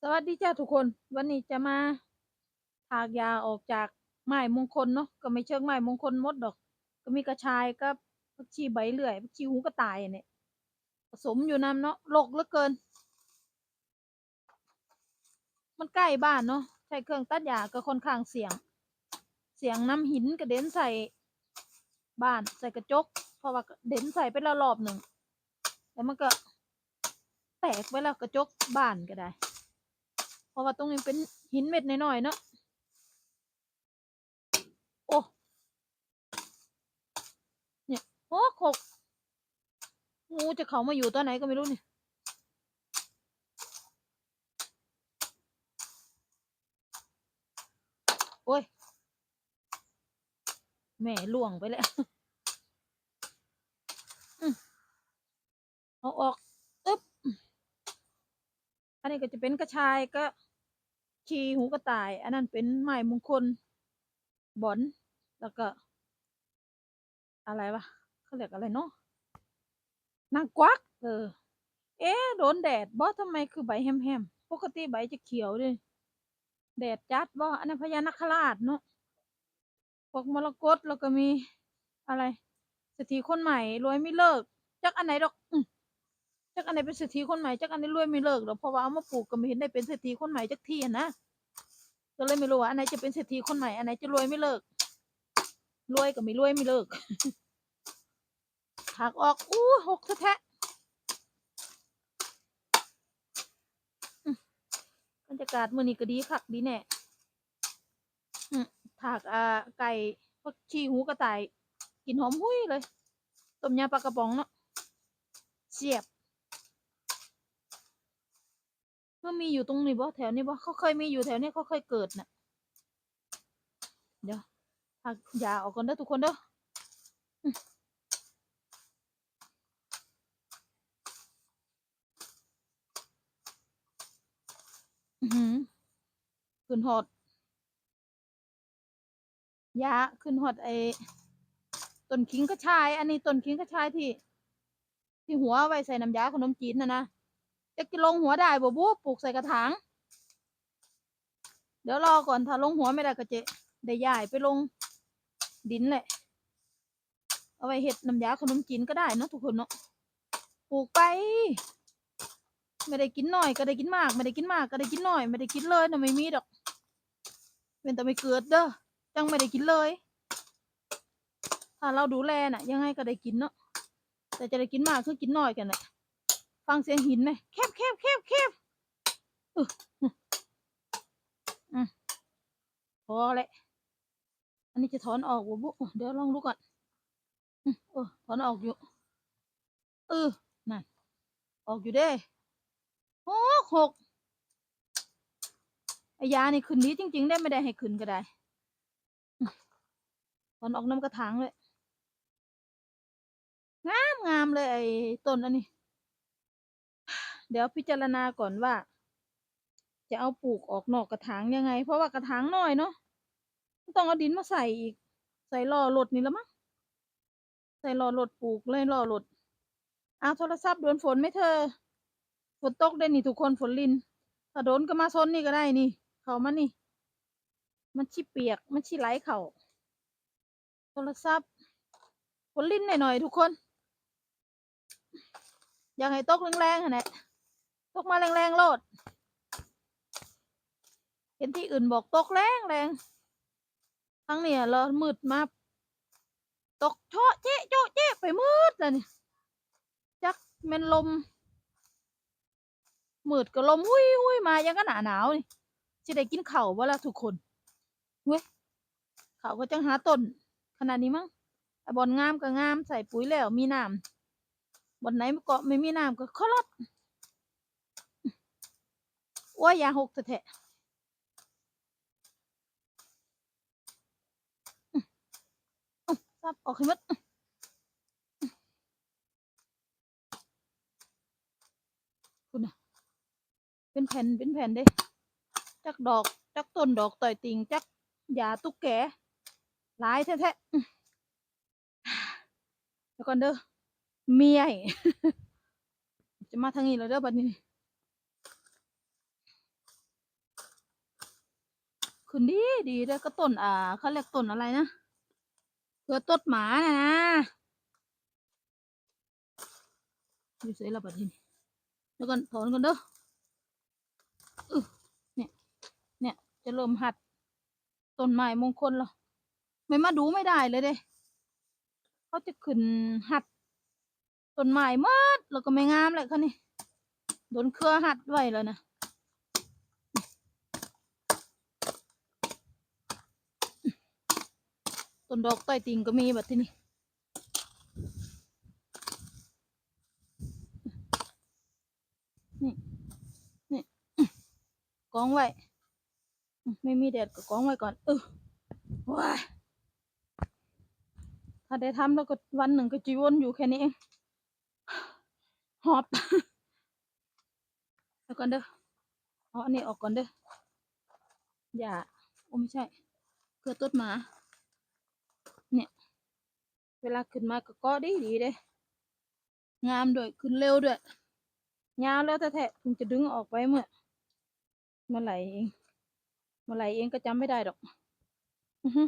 สวัสดีจ้าทุกคน วันนี้จะมาถากยาออกจากไม้มงคลเนาะก็ไม่เชิงไม้มงคลมดดอก ก็มีกระชายกับผักชีใบเลื่อยผักชีหูกระต่ายเนี่ยผสมอยู่นำเนาะโลกเหลือเกิน มันใกล้บ้านเนาะใช้เครื่องตัดหญ้าก็ค่อนข้างเสี่ยง เสียงน้ำหินกระเด็นใส่บ้านใส่กระจก เพราะว่าเด็นใส่ไปแล้วรอบหนึ่งแล้วมันก็ ตกไปแล้วกระจกบ้านก็ได้ เพราะว่าตรงนี้เป็นหินเม็ดน้อยๆเนาะโอ้เนี่ยโอ้ขกงูจะเขามาอยู่ตัวไหนก็ไม่รู้เนี่ยโอ้ยแม่ล่วงไปแล้วเอาออก อันนี้ก็จะเป็นกระชายก็ชีหูกระต่าย อันนั้นเป็นไม้มงคลบอนแล้วก็ อะไรวะเขาเรียกอะไรเนาะนางกวัก เออ เอ๊โดนแดดบ่ทำไมคือใบแฮมๆปกติใบจะเขียวเลยแดดจัดบ่อันนั้นพญานาคราชเนาะพวกมรกตแล้วก็มีอะไรเศรษฐีคนใหม่รวยไม่เลิกจักอันไหนดอกอื จักอันไหนเป็นเศรษฐีคนใหม่จักอันไหนรวยไม่เลิกหรอกเพราะว่าเอามาปลูกก็ไม่เห็นได้เป็นเศรษฐีคนใหม่จักทีอะนะก็เลยไม่รู้ว่าอันไหนจะเป็นเศรษฐีคนใหม่อันไหนจะรวยไม่เลิก รวยก็ไม่รวยไม่เลิกหักออกอู้หกแท้บรรยากาศมื้อนี้ก็ดีคักดีแน่ถากอ่าไก่ผักชีหูกระต่ายกลินหอมหุ้ยเลยต้มยำปลากระป๋องเนาะเสียบเมื่อมีอยู่ตรงนี้บ่แถวนี้บ่เขาเคยมีอยู่แถวนี้เขาเคยเกิดน่ะ เดี๋ยวถากยาออกก่อนเด้อทุกคนเด้ออือหือขึ้นฮอดยาขึ้นฮอดไอ้ต้นขิงกระชาย อันนี้ต้นขิงกระชายที่ ที่หัวไว้ใส่น้ำยาขนมจีนนะนะ จะกินลงหัวได้บ่บูปลูกใส่กระถาง เดี๋ยวรอก่อนถ้าลงหัวไม่ได้ก็จะได้ย้ายไปลงดินแหละ เอาไว้เห็ดน้ำยาขนมจีนก็ได้เนอะทุกคนเนาะ ปลูกไป ไม่ได้กินหน่อยก็ได้กินมาก ไม่ได้กินมากก็ได้กินหน่อย ไม่ได้กินเลยนะไม่มีดอก เป็นแต่ไม่เกิดเด้อ จังไม่ได้กินเลย ถ้าเราดูแลน่ะ ยังไงก็ได้กินเนาะ แต่จะได้กินมากคือกินน้อยกันแหละ ฟังเสียงหินไหมแคบแคบแคบแคบอืออืมพอแหละ อันนี้จะถอนออกวะบุเดี๋ยวลองดูก่อนอืมเออถอนออกอยู่ เออ นั่น ออกอยู่เด้โอ้หกไอยานี่ขึ้นนี้จริง ๆ ได้ไม่ได้ให้ขึ้นก็ได้อืมตอนออกน้ำกระถางเลย งามงามเลยไอต้นอันนี้ เดี๋ยวพิจารณาก่อนว่า จะเอาปลูกออกนอกกระถางยังไง เพราะว่ากระถางน้อยเนาะต้องเอาดินมาใส่อีก ใส่ล่อรถนี่ละมั้งใส่ล่อรถปลูกเลยล่อรถเอาโทรศัพท์โดนฝนไหมเธอ ฝนตกได้นี่ทุกคนฝนลินถ้าโดนก็มาซนนี่ก็ได้นี่ เขามานี่ มันชิเปียก มันชิไหลเข่าโทรศัพท์ฝนลินหน่อยๆทุกคน อยากให้ตกแรงๆอะเนี่ย ตกมาแรงๆโลด เห็นที่อื่นบอกตกแรงแรงทั้งเนี่ยเรามืดมาตกเชาะเจ๊ะโจ๊ะเจ๊ะไปมืดเลยเนี่ยจักแมันลม มืดก็ลมหุยหุยมายังก็หนาหนาวนี่จะได้กินเข้าวบ่ละทุกคนเว้ยเข้าก็จังหาต้นขนาดนี้มั้งไอบอนงามก็งามใส่ปุ๋ยแล้วมีน้ำบอนไหนก็ไม่มีน้ำก็ขอรด โอ้ยอยาหกแท้ๆอื้ออื้อซับออกให้หมดคุณน่ะเป็นแผ่นเป็นแผ่นเด้จักดอก จักต้นดอกต่อยติงจักยาตุ๊กแกหลายแท้ๆอื้วก่อนเด้อเมียยจะมาทางนี้แล้วเด้อบัดนี้ ขึ้นดีดีเด้อก็ต้นอ่าเขาเรียกต้นอะไรนะเพื่อต้นหมาน่ะนะอยู่เสยละบัดนี้แล้วก็ถอนกันเด้ออึเนี่ย เนี่ยจะเริ่มหัดต้นไม้มงคลแล้วไม่มาดูไม่ได้เลยเด้เขาจะขึ้นหัดต้นไม้มดแล้วก็ไม่งามเลยค่ะนี่โดนเครือหัดไว้แล้วนะ ต้นดอกต้อยติงก็มีแบบที่นี่นี่นี่กองไว้ ไม่มีแดดก็กองไว้ก่อน เออว้ายถ้าได้ทำแล้วก็วันหนึ่งก็จีวนอยู่แค่นี้เองหอบแล้วก่อนเด้อเอาอันนี้ออกก่อนเด้ออย่าโอ้ไม่ใช่ เกลือต้นหมา เวลาขึ้นมาก็เกาะดีดีเด้งามด้วยขึ้นเร็วด้วยยาวแล้วแต่แท้ๆถึงจะดึงออกไปเมื่อเมื่อไหร่เองเมื่อไหร่เองก็จำไม่ได้ดอกอือฮึ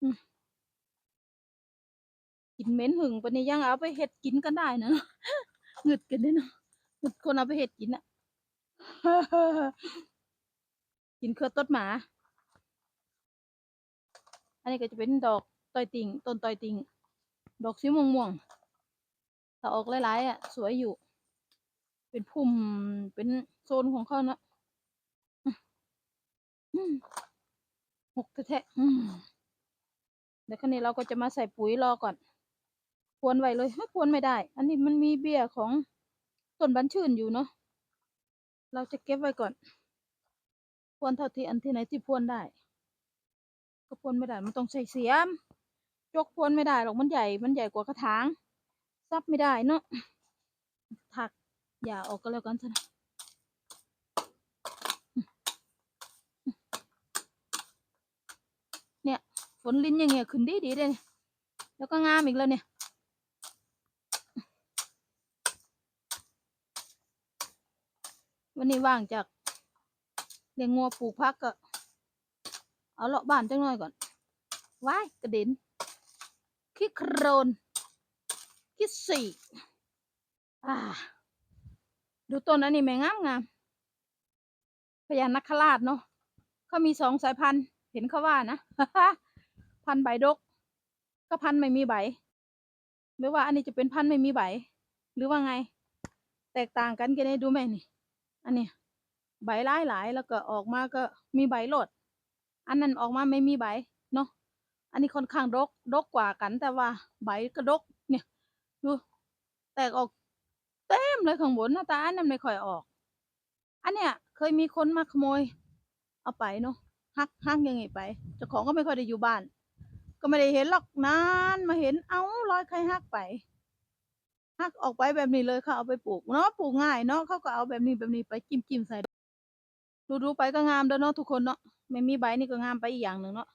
อืมกินเหม็นหึงปานนี้ยังเอาไปเฮ็ดกินกันได้นะหงึดกันเด้เนาะหงึดคนเอาไปเฮ็ดกินอะกินเครือต้นหมา อันนี้ก็จะเป็นดอก ตอยติ่งต้นตอยติ่งดอกสีม่วงม่วงถ้าออกหลายๆอะ สวยอยู่ เป็นพุ่มเป็นโซนของเขานะหกแท้ๆเดี๋ยวคันนี้เราก็จะมาใส่ปุ๋ยรอก่อนพรวนไว้เลยไม่พรวนไม่ได้ อันนี้มันมีเบี้ยของต้นบันชื่นอยู่เนาะเราจะเก็บไว้ก่อนพรวนเท่าที่อันที่ไหนที่พรวนได้ ก็พรวนไม่ได้ มันต้องใส่เสียม ยกพวนไม่ได้หรอกมันใหญ่มันใหญ่กว่ากระถางซับไม่ได้เนาะถักอย่าออกก็แล้วกันซะนะฝนลิ้นอย่างเงี้ยขึ้นดีดีเลยเนี่ยแล้วก็งามอีกแล้วเนี่ยวันนี้ว่างจากเลี้ยงงัวปลูกพักก็ เอาเลาะบ้านจังหน่อยก่อนว้ายกระเด็น ขี้โครนขี้สีอ่าดูต้นอันนี้แม่งามงามพญานาคราชเนาะเขามีสองสายพันธุ์เห็นเขาว่านะ พันธุ์ใบดก ก็พันธุ์ไม่มีใบหรือว่าอันนี้จะเป็นพันธุ์ไม่มีใบ หรือว่าไง แตกต่างกันกันได้ดูไหมนี่ อันนี้ใบหลายหลายแล้วก็ออกมาก็มีใบโหลด อันนั้นออกมาไม่มีใบเนาะ อันนี้ค่อนข้างดกดกกว่ากัน แต่ว่าใบก็ดกเนี่ย ดู แตกออกเต็มเลยข้างบนหนะแต่อันนั้นไม่ค่อยออก อันเนี้ยเคยมีคนมาขโมย เอาไปเนาะฮักฮักยังไงไปเจ้าของก็ไม่ค่อยได้อยู่บ้าน ก็ไม่ได้เห็นหรอกนานมาเห็นเอ้ารอยใครฮักไปฮักออกไปแบบนี้เลยเขาเอาไปปลูกเนาะปลูกง่ายเนาะเขาก็เอาแบบนี้แบบนี้ไปจิ้มจิ้มใส่ดูดูไปก็งามเด้อเนาะทุกคนเนาะไม่มีใบนี่ก็งามไปอีกอย่างหนึ่งเนาะ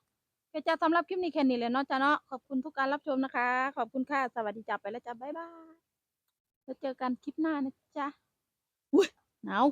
แค่จะสำหรับคลิปนี้แค่นี้เลยเนาะจ้าเนาะขอบคุณทุกการรับชมนะคะ ขอบคุณค่ะ สวัสดีจ้าไปแล้วจ้าบ๊ายบายแล้วเจอกันคลิปหน้านะจ๊ะอุ้ยหนาว